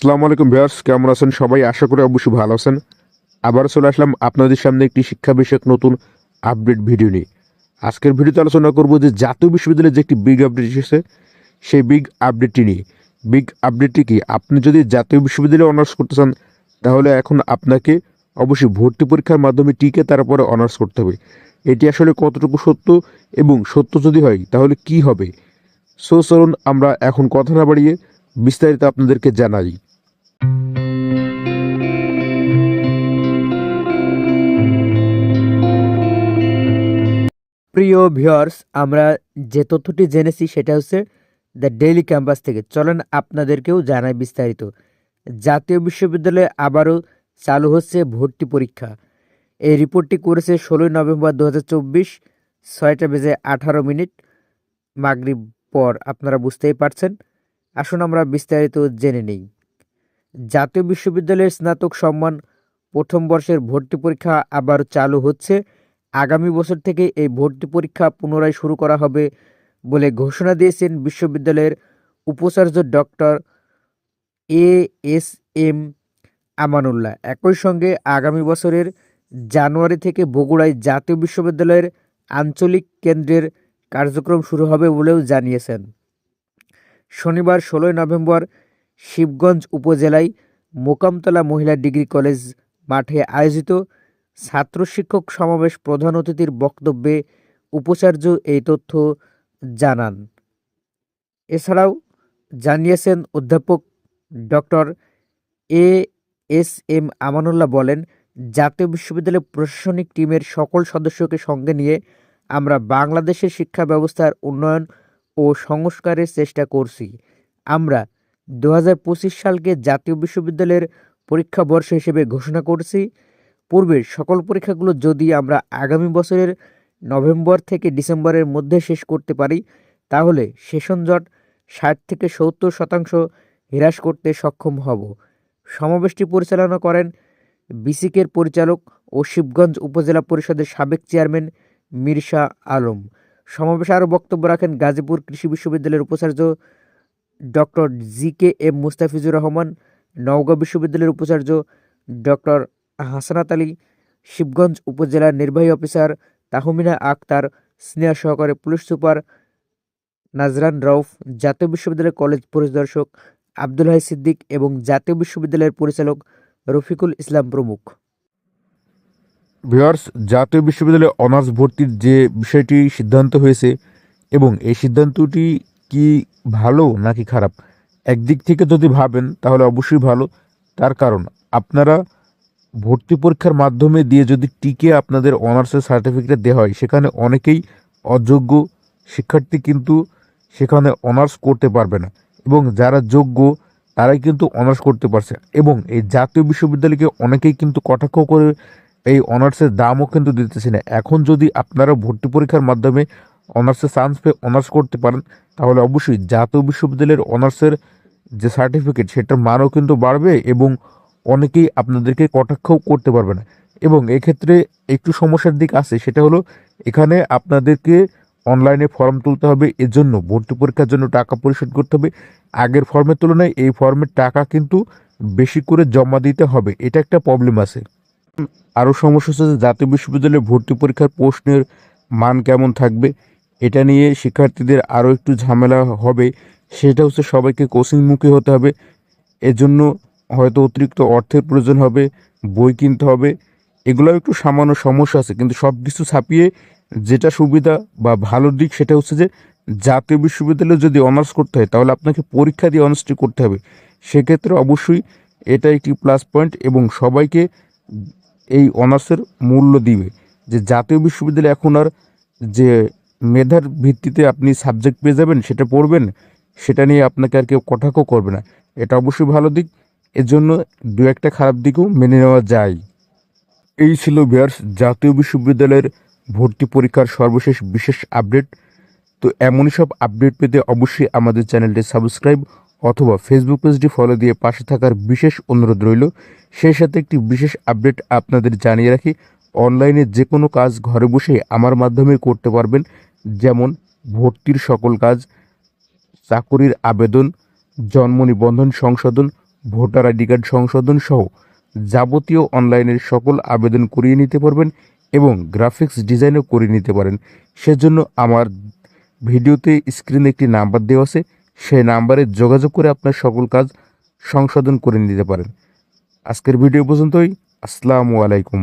আসসালামু আলাইকুম ভিউয়ার্স, কেমন আছেন সবাই? আশা করি অবশ্যই ভালো আছেন। আবার চলে আসলাম আপনাদের সামনে একটি শিক্ষা বিষয়ক নতুন আপডেট ভিডিও নিয়ে। আজকের ভিডিওতে আলোচনা করব যে জাতীয় বিশ্ববিদ্যালয়ে যে একটি বিগ আপডেট এসেছে, সেই বিগ আপডেটটি নিয়ে। বিগ আপডেটটি কি? আপনি যদি জাতীয় বিশ্ববিদ্যালয়ে অনার্স করতে চান, তাহলে এখন আপনাকে অবশ্যই ভর্তি পরীক্ষার মাধ্যমে টিকে, তারপরে অনার্স করতে হবে। এটি আসলে কতটুকু সত্য এবং সত্য যদি হয়, তাহলে কি হবে? সো চলুন আমরা এখন কথা না বাড়িয়ে বিস্তারিত আপনাদেরকে জানাই। প্রিয় ভিউয়ার্স, আমরা যে তথ্যটি জেনেছি সেটা হচ্ছে দ্য ডেইলি ক্যাম্পাস থেকে। চলেন আপনাদেরকেও জানাই বিস্তারিত। জাতীয় বিশ্ববিদ্যালয়ে আবারও চালু হচ্ছে ভর্তি পরীক্ষা। এই রিপোর্টটি করেছে ষোলোই নভেম্বর দু হাজার চব্বিশ, ছয়টা বেজে আঠারো মিনিট মাগরিব পর, আপনারা বুঝতেই পারছেন। আসুন আমরা বিস্তারিত জেনে নেই। জাতীয় বিশ্ববিদ্যালয়ের স্নাতক সম্মান প্রথম বর্ষের ভর্তি পরীক্ষা আবার চালু হচ্ছে। আগামী বছর থেকে এই ভর্তি পরীক্ষা পুনরায় শুরু করা হবে বলে ঘোষণা দিয়েছেন বিশ্ববিদ্যালয়ের উপাচার্য doctor A S M Amanullah. একই সঙ্গে আগামী বছরের জানুয়ারি থেকে বগুড়ায় জাতীয় বিশ্ববিদ্যালয়ের আঞ্চলিক কেন্দ্রের কার্যক্রম শুরু হবে বলেও জানিয়েছেন। শনিবার ষোলোই নভেম্বর শিবগঞ্জ উপজেলায় মোকামতলা মহিলা ডিগ্রি কলেজ মাঠে আয়োজিত ছাত্র শিক্ষক সমাবেশ প্রধান অতিথির বক্তব্যে উপাচার্য এই তথ্য জানান। এছাড়াও জানিয়েছেন অধ্যাপক doctor A S M Amanullah বলেন, জাতীয় বিশ্ববিদ্যালয় প্রশাসনিক টিমের সকল সদস্যকে সঙ্গে নিয়ে আমরা বাংলাদেশের শিক্ষা ব্যবস্থার উন্নয়ন ও সংস্কারের চেষ্টা করছি। আমরা দু হাজার পঁচিশ সালকে জাতীয় বিশ্ববিদ্যালয়ের পরীক্ষা বর্ষ হিসেবে ঘোষণা করছি। পূর্বের সকল পরীক্ষাগুলো যদি আমরা আগামী বছরের নভেম্বর থেকে ডিসেম্বরের মধ্যে শেষ করতে পারি, তাহলে সেশন জট ষাট থেকে সত্তর শতাংশ হ্রাস করতে সক্ষম হব। সমাবেশটি পরিচালনা করেন বিসিকের পরিচালক ও শিবগঞ্জ উপজেলা পরিষদের সাবেক চেয়ারম্যান মির্শা আলম। সমাবেশে আরও বক্তব্য রাখেন গাজীপুর কৃষি বিশ্ববিদ্যালয়ের উপাচার্য doctor G K M Mustafizur Rahman, Naogaon বিশ্ববিদ্যালয়ের উপাচার্য ডক্টর হাসানাত আলী, শিবগঞ্জ উপজেলার নির্বাহী অফিসার তাহমিনা আক্তার, সিনিয়র সহকারী পুলিশ সুপার নাজরান রউফ, জাতীয় বিশ্ববিদ্যালয়ের কলেজ পরিদর্শক আব্দুল হাই সিদ্দিক এবং জাতীয় বিশ্ববিদ্যালয়ের পরিচালক রফিকুল ইসলাম প্রমুখ। ভিউয়ার্স, জাতীয় বিশ্ববিদ্যালয়ে অনার্স ভর্তির যে বিষয়টি সিদ্ধান্ত হয়েছে এবং এই সিদ্ধান্তটি কি ভালো নাকি খারাপ, একদিক থেকে যদি ভাবেন তাহলে অবশ্যই ভালো। তার কারণ, আপনারা ভর্তি পরীক্ষার মাধ্যমে দিয়ে যদি টিকে আপনাদের অনার্সের সার্টিফিকেট দেওয়া হয়, সেখানে অনেকেই অযোগ্য শিক্ষার্থী কিন্তু সেখানে অনার্স করতে পারবে না। এবং যারা যোগ্য, তারাই কিন্তু অনার্স করতে পারছে। এবং এই জাতীয় বিশ্ববিদ্যালয়কে অনেকেই কিন্তু কটাক্ষ করে এই অনার্সের দামও কিন্তু দিতেছে না। এখন যদি আপনারা ভর্তি পরীক্ষার মাধ্যমে অনার্সের চান্স পেয়ে অনার্স করতে পারেন, তাহলে অবশ্যই জাতীয় বিশ্ববিদ্যালয়ের অনার্সের যে সার্টিফিকেট সেটার মানও কিন্তু বাড়বে এবং অনেকেই আপনাদেরকে কটাক্ষ করতে পারবে না। এবং এক্ষেত্রে একটু সমস্যার দিক আছে, সেটা হলো এখানে আপনাদেরকে অনলাইনে ফর্ম তুলতে হবে, এজন্য ভর্তি পরীক্ষার জন্য টাকা পরিশোধ করতে হবে। আগের ফর্মের তুলনায় এই ফর্মের টাকা কিন্তু বেশি করে জমা দিতে হবে, এটা একটা প্রবলেম আছে। আরও সমস্যা হচ্ছে জাতীয় বিশ্ববিদ্যালয়ে ভর্তি পরীক্ষার প্রশ্নের মান কেমন থাকবে, এটা নিয়ে শিক্ষার্থীদের আরও একটু ঝামেলা হবে, সেটা হচ্ছে সবাইকে কোচিংমুখী হতে হবে। এজন্য হয়তো অতিরিক্ত অর্থের প্রয়োজন হবে, বই কিনতে হবে এগুলো একটু সামান্য সমস্যা আছে। কিন্তু সব কিছু ছাপিয়ে যেটা সুবিধা বা ভালো দিক সেটা হচ্ছে যে, জাতীয় বিশ্ববিদ্যালয়ে যদি অনার্স করতে হয়, তাহলে আপনাকে পরীক্ষা দিয়ে অনার্সটি করতে হবে। সেক্ষেত্রে অবশ্যই এটা একটি প্লাস পয়েন্ট এবং সবাইকে এই অনার্সের মূল্য দিবে। যে জাতীয় বিশ্ববিদ্যালয়ে এখন আর যে মেধার ভিত্তিতে আপনি সাবজেক্ট পেয়ে যাবেন, সেটা পড়বেন, সেটা নিয়ে আপনাকে আর কেউ কটাক্ষ করবে না। এটা অবশ্যই ভালো দিক। এর জন্য দু একটা খারাপ দিকও মেনে নেওয়া যায়। এই ছিল বিয়ার্স জাতীয় বিশ্ববিদ্যালয়ের ভর্তি পরীক্ষার সর্বশেষ বিশেষ আপডেট। তো এমনই সব আপডেট পেতে অবশ্যই আমাদের চ্যানেলটি সাবস্ক্রাইব অথবা ফেসবুক পেজটি ফলো দিয়ে পাশে থাকার বিশেষ অনুরোধ রইল। সেই সাথে একটি বিশেষ আপডেট আপনাদের জানিয়ে রাখি, অনলাইনে যে কোনো কাজ ঘরে বসে আমার মাধ্যমে করতে পারবেন। যেমন ভর্তির সকল কাজ, চাকুরির আবেদন, জন্ম নিবন্ধন সংশোধন ভোটার আইডি কার্ড সংশোধন সহ যাবতীয় অনলাইনের সকল আবেদন করিয়ে নিতে পারবেন এবং গ্রাফিক্স ডিজাইনও করিয়ে নিতে পারেন। সেজন্য আমার ভিডিওতে স্ক্রিনে একটি নাম্বার দেওয়া আছে। সেই নাম্বারে যোগাযোগ করে আপনার সকল কাজ সংশোধন করে নিতে পারেন। আজকের ভিডিও পর্যন্তই। আসসালামু আলাইকুম।